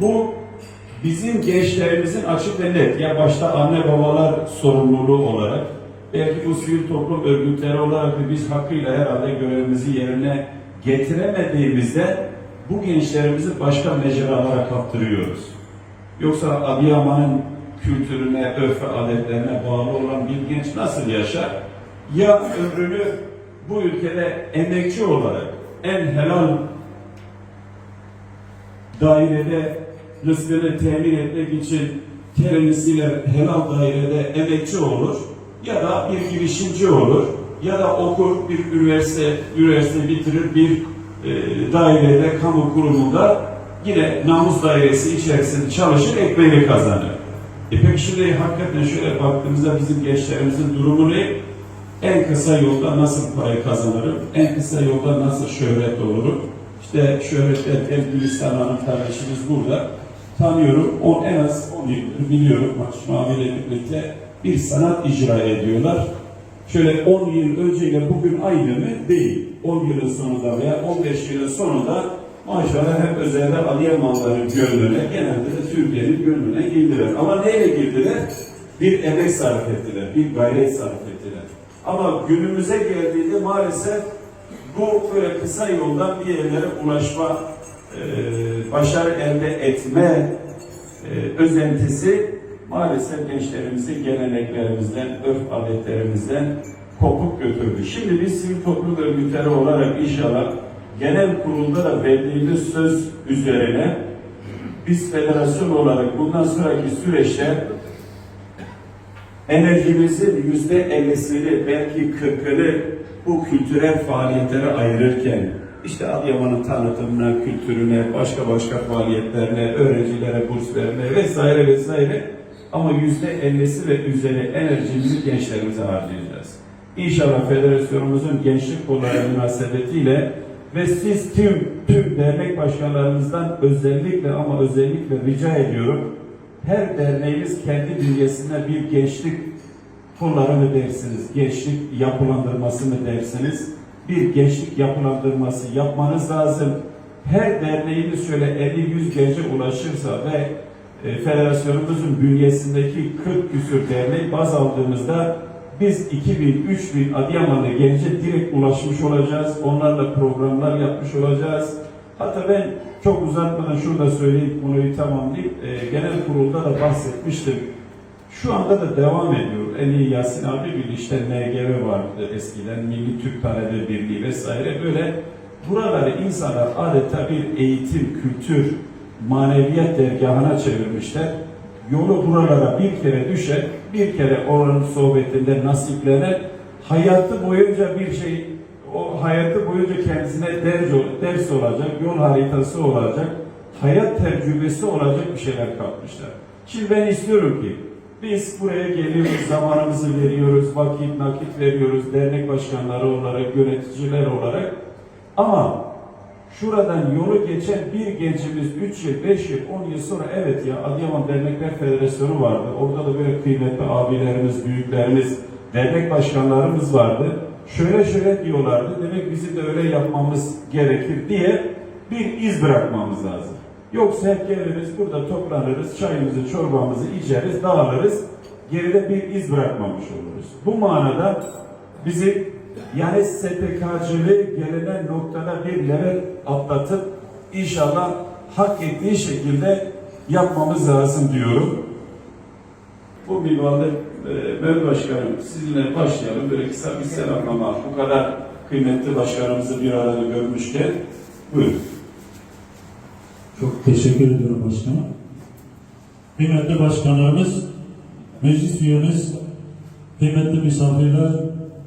Bu bizim gençlerimizin açık ve net, ya başta anne babalar sorumluluğu olarak, belki bu sivil toplum örgütleri olarak da biz hakkıyla herhalde görevimizi yerine getiremediğimizde bu gençlerimizi başka mecralara kaptırıyoruz. Yoksa Adıyaman'ın kültürüne, örf ve adetlerine bağlı olan bir genç nasıl yaşar? Ya ömrünü bu ülkede emekçi olarak en helal dairede rızkını temin etmek için kendisiyle helal dairede emekçi olur ya da bir girişimci olur ya da okur bir üniversite üniversite bitirir bir e, dairede kamu kurumunda yine namus dairesi içerisinde çalışır ekmeğini kazanır. E peki şimdi hakikaten şöyle baktığımızda bizim gençlerimizin durumu ne? En kısa yolda nasıl parayı kazanırım? En kısa yolda nasıl şöhret olurum? İşte şöhret derken Gülistan Hanım kardeşimiz burada. Tanıyorum. O en az 10 yıldır biliyorum. Maçma abiyle birlikte bir sanat icra ediyorlar. Şöyle 10 yıl önceyle bugün aynı mı? Değil. 10 yılın sonunda veya 15 yılın sonunda maşallah hep özellikle Adıyamanların gönlüne, genelde de Türkiye'nin gönlüne girdiler. Ama neyle girdiler? Bir emek sarf ettiler, bir gayret sarf ettiler. Ama günümüze geldiğinde maalesef bu böyle kısa yoldan bir yerlere ulaşma, e, başarı elde etme e, özentisi maalesef gençlerimizi geleneklerimizden, örf adetlerimizden kopuk götürdü. Şimdi biz sivil toplum örgütleri olarak inşallah genel kurulda da verdiğimiz söz üzerine biz federasyon olarak bundan sonraki süreçte enerjimizin yüzde ellisini belki kırkını bu kültürel faaliyetlere ayırırken işte Adıyaman'ın tanıtımına, kültürüne, başka başka faaliyetlerine, öğrencilere burs vermeye vesaire vesaire ama yüzde ellisi ve üzeri enerjimizi gençlerimize harcayacağız. İnşallah federasyonumuzun gençlik kolları münasebetiyle ve siz tüm tüm dernek başkanlarımızdan özellikle ama özellikle rica ediyorum her derneğimiz kendi bünyesinde bir gençlik kolları mı dersiniz, gençlik yapılandırması mı dersiniz, bir gençlik yapılandırması yapmanız lazım. Her derneğimiz şöyle 50-100 gence ulaşırsa ve e, federasyonumuzun bünyesindeki 40 küsür derneği baz aldığımızda biz 2000-3000 Adıyamanlı gence direkt ulaşmış olacağız. Onlarla programlar yapmış olacağız. Hatta ben çok uzatmadan şunu da söyleyip konuyu tamamlayıp e, genel kurulda da bahsetmiştim. Şu anda da devam ediyor. En iyi Yasin abi bir işte NGV vardı eskiden. Milli Türk Talebe Birliği vesaire böyle buraları insanlar adeta bir eğitim, kültür, maneviyat dergahına çevirmişler. Yolu buralara bir kere düşer, bir kere oranın sohbetinde nasiplenir. Hayatı boyunca bir şey, o hayatı boyunca kendisine ders, ders olacak, yol haritası olacak, hayat tecrübesi olacak bir şeyler katmışlar. Şimdi ben istiyorum ki biz buraya geliyoruz, zamanımızı veriyoruz, vakit nakit veriyoruz, dernek başkanları olarak, yöneticiler olarak. Ama şuradan yolu geçen bir gencimiz 3 yıl, 5 yıl, 10 yıl sonra evet ya Adıyaman Dernekler Federasyonu vardı. Orada da böyle kıymetli abilerimiz, büyüklerimiz, dernek başkanlarımız vardı. Şöyle şöyle diyorlardı. Demek bizim de öyle yapmamız gerekir diye bir iz bırakmamız lazım. Yoksa hep geliriz burada toplanırız, çayımızı, çorbamızı içeriz, dağılırız. Geride bir iz bırakmamış oluruz. Bu manada bizi yani SPK'cılığı gelinen noktada bir level atlatıp inşallah hak ettiği şekilde yapmamız lazım diyorum. Bu minvalde e, Mehmet Başkanım sizinle başlayalım. Böyle kısa bir selamlama. Bu kadar kıymetli başkanımızı bir arada görmüşken buyurun. Teşekkür ediyorum başkanım. Kıymetli başkanlarımız, meclis üyemiz, kıymetli misafirler,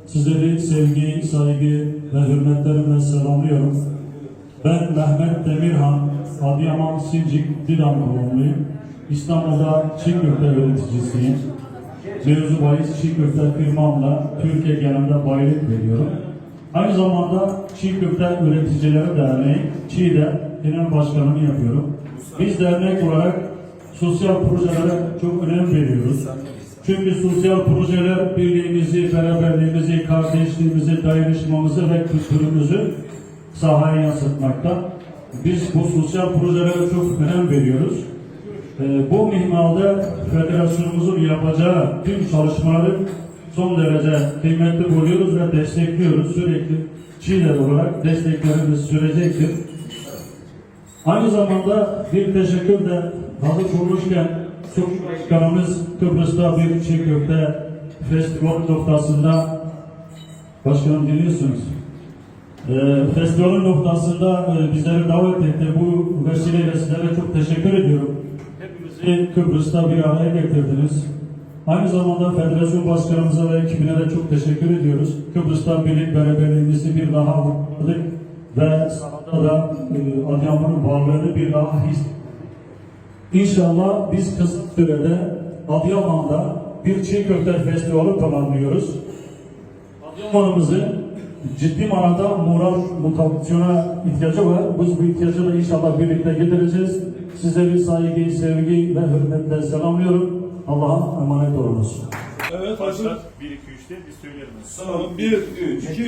sizleri sevgi, saygı ve hürmetlerimle selamlıyorum. Ben Mehmet Demirhan, Adıyaman Sincik Dilan doğumluyum. İstanbul'da çiğ köfte üreticisiyim. Mevzu bahis çiğ köfte firmamla Türkiye genelinde bayilik veriyorum. Aynı zamanda Çiğ Köfte Üreticileri Derneği, Çİ'de genel başkanını yapıyorum. Biz dernek olarak sosyal projelere çok önem veriyoruz. Çünkü sosyal projeler birliğimizi, beraberliğimizi, kardeşliğimizi, dayanışmamızı ve kültürümüzü sahaya yansıtmakta. biz bu sosyal projelere çok önem veriyoruz. Ee, bu mihmalde federasyonumuzun yapacağı tüm çalışmaları son derece kıymetli buluyoruz ve destekliyoruz. Sürekli Çiğler olarak desteklerimiz sürecektir. Aynı zamanda bir teşekkür de hazır bulmuşken Cumhurbaşkanımız Kıbrıs'ta bir çiğ köfte festival noktasında Başkanım dinliyorsunuz. Ee, festivalin noktasında e, bizleri davet etti. Bu vesileyle sizlere çok teşekkür ediyorum. Hepimizi Kıbrıs'ta bir araya getirdiniz. Aynı zamanda federasyon başkanımıza ve ekibine de çok teşekkür ediyoruz. Kıbrıs'ta birlik beraberliğimizi bir daha vurguladık ve sahada da e, Adıyaman'ın varlığını bir daha his İnşallah biz kısa sürede Adıyaman'da bir çiğ köfte festivali planlıyoruz. Adıyaman'ımızın ciddi manada moral mutasyona ihtiyacı var. Biz bu ihtiyacı da inşallah birlikte gidereceğiz. Sizleri saygı, sevgi ve hürmetle selamlıyorum. Allah'a emanet olunuz. Evet, Başlar 1 2 geçti. Biz söyleyelim. Son 1, 2, 3.